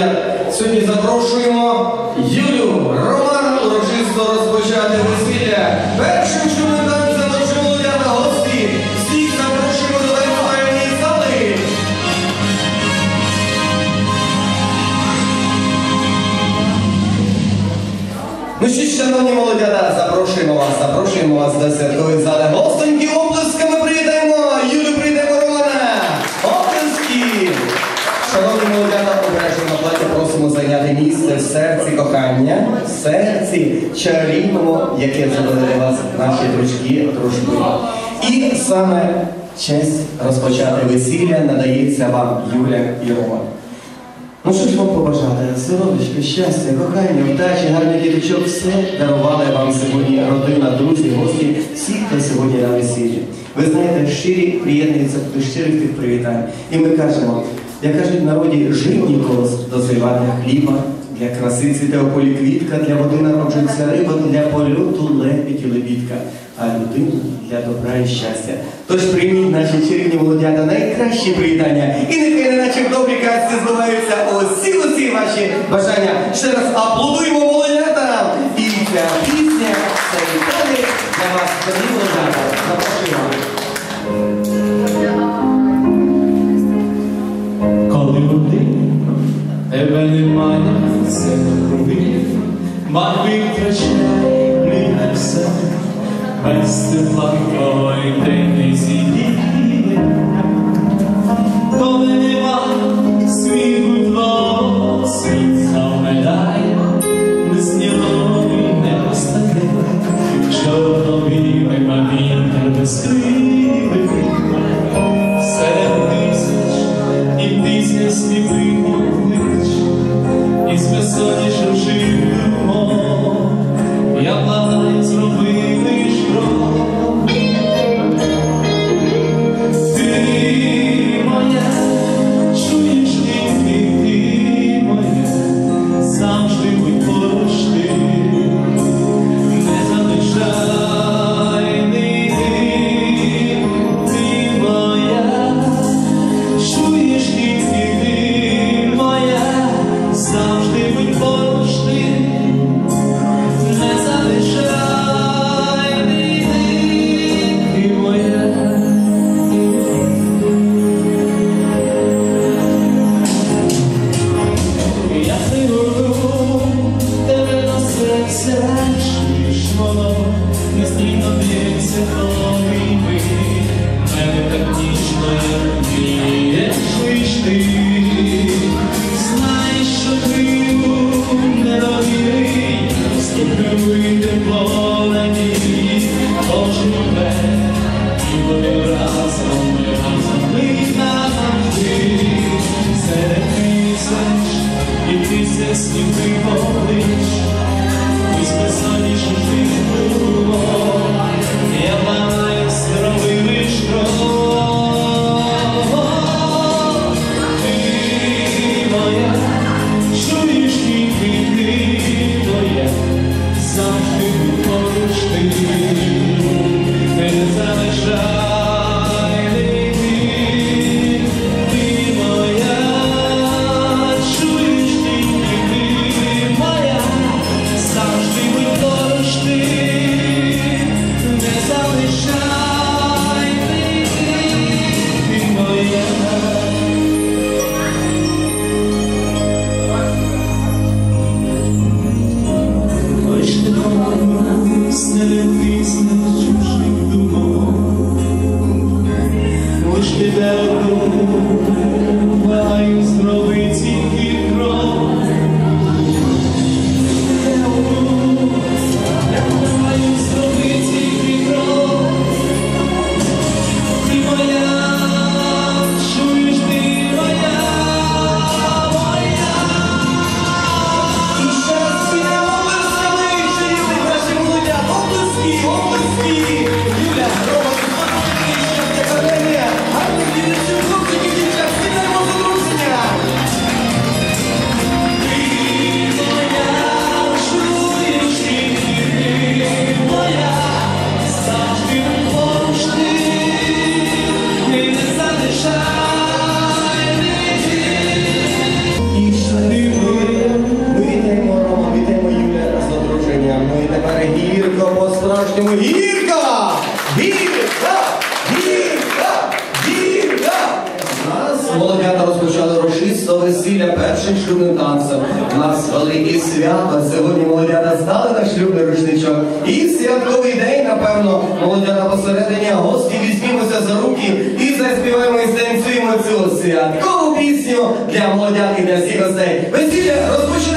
молодят. Сьогодні запрошуємо Юлю Романа урочисто розпочати весілля. Першим, ми там запрошуємо молодята гості, всіх запрошуємо до танцювальної зали. Ну що, ж, шановні молодята, запрошуємо вас, запрошуємо вас до святкової зали. Гостоньки оплесками привітаємо! Місце в серці кохання, в серці чарівному, яке зробили для вас наші дружки, дружби. І саме честь розпочати весілля надається вам Юля і Роман. Ну що ж вам побажати? Солодочки, щастя, кохання, вдачі, гарних діточок, все дарували вам сьогодні родина, друзі, гості, всі, хто сьогодні на весіллі. Ви знаєте, щирі приєднуються до щирих тих привітань. І ми кажемо, як кажуть в народі, жив ніколос до зривання хліба, для краси цвіте у полі квітка, для води народжується риба, для польоту лебідь і лебідка, а людина для добра і щастя. Тож прийміть наші чарівні молодята найкращі привітання. І нехай не наче в добрій казці збуваються усі усі ваші бажання. Ще раз аплодуємо молодятам! І ця пісня це вітання для вас, дорогі молодята. Запрошуємо. Тебе немає, це круги, мабуть, втрачає блідне все, без тепла твої день не зійдіє. Коли нема сміху твого, світ завмедає, весняної не постає, чорно-білий вітер без крилих. Гірко! Гірко! Гірко! Гірко! Нас молодята розпочали рушисто весілля першим шлюбним танцем. У нас велике свято. Сьогодні молодята здали на шлюбний рушничок. І святковий день, напевно, молодята посередині, гості візьмімося за руки і заспіваємо і станцюємо цю святкову пісню для молодят і для всіх гостей. Весілля розпочинається!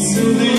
easily.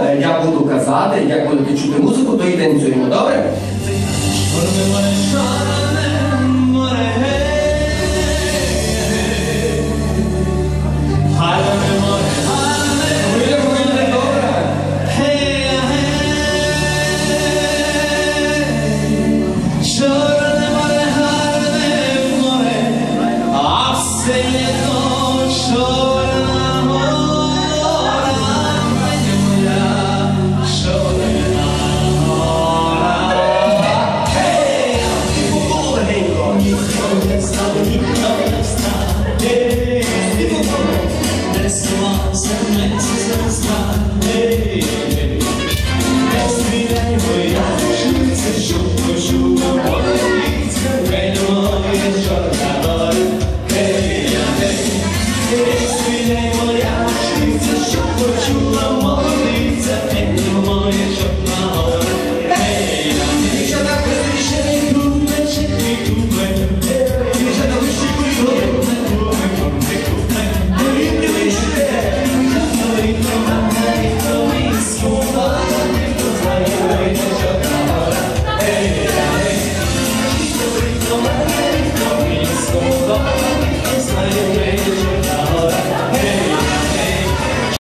Е, я буду казати, як будете чути музику, то і танцюємо, добре?